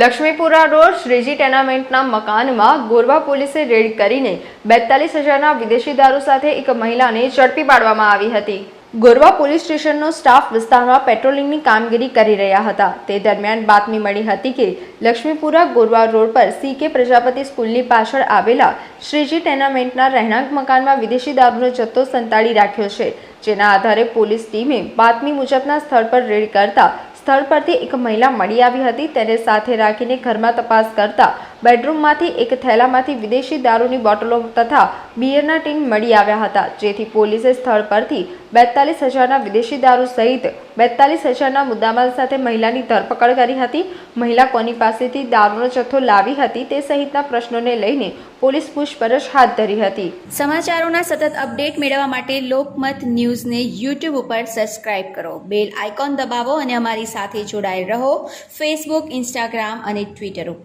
Laxmipura road Shriji ટેનામેન્ટના મકાનમાં ગોરવા પોલીસે red કરીને બેતાલીસ હજારના વિદેશી દારૂ સાથે એક મહિલાને ઝડપી પાડવામાં આવી હતી. ગોરવા પોલીસ સ્ટેશનનો સ્ટાફ વિસ્તારમાં પેટ્રોલિંગની કામગીરી કરી રહ્યા હતા. તે દરમિયાન બાતમી મળી હતી કે લક્ષ્મીપુરા ગોરવા રોડ પર સી કે પ્રજાપતિ સ્કૂલની પાછળ આવેલા શ્રીજી ટેનામેન્ટના રહેણાંક મકાનમાં વિદેશી દારૂનો જથ્થો સંતાડી રાખ્યો છે, જેના આધારે પોલીસ ટીમે બાતમી મુજબના સ્થળ પર રેડ કરતા સ્થળ પરથી એક મહિલા મળી આવી હતી. તેને સાથે રાખીને ઘરમાં તપાસ કરતા બેડરૂમમાંથી એક થેલામાંથી વિદેશી દારૂની બોટલો તથા બિયરના ટીન મળી આવ્યા હતા, જેથી પોલીસે સ્થળ પરથી બેતાલીસ હજારના વિદેશી દારૂ સહિત બેતાલીસ હજારના મુદ્દામાલ સાથે મહિલાની ધરપકડ કરી હતી. મહિલા કોની પાસેથી દારૂનો જથ્થો લાવી હતી તે સહિતના પ્રશ્નોને લઈને પોલીસ પૂછપરછ હાથ ધરી હતી. સમાચારોના સતત અપડેટ મેળવવા માટે લોકમત ન્યૂઝને યુટ્યુબ ઉપર સબસ્ક્રાઇબ કરો. બેલ આઇકોન દબાવો અને અમારી સાથે જોડાયેલ રહો. ફેસબુક ઇન્સ્ટાગ્રામ અને ટ્વિટર ઉપર.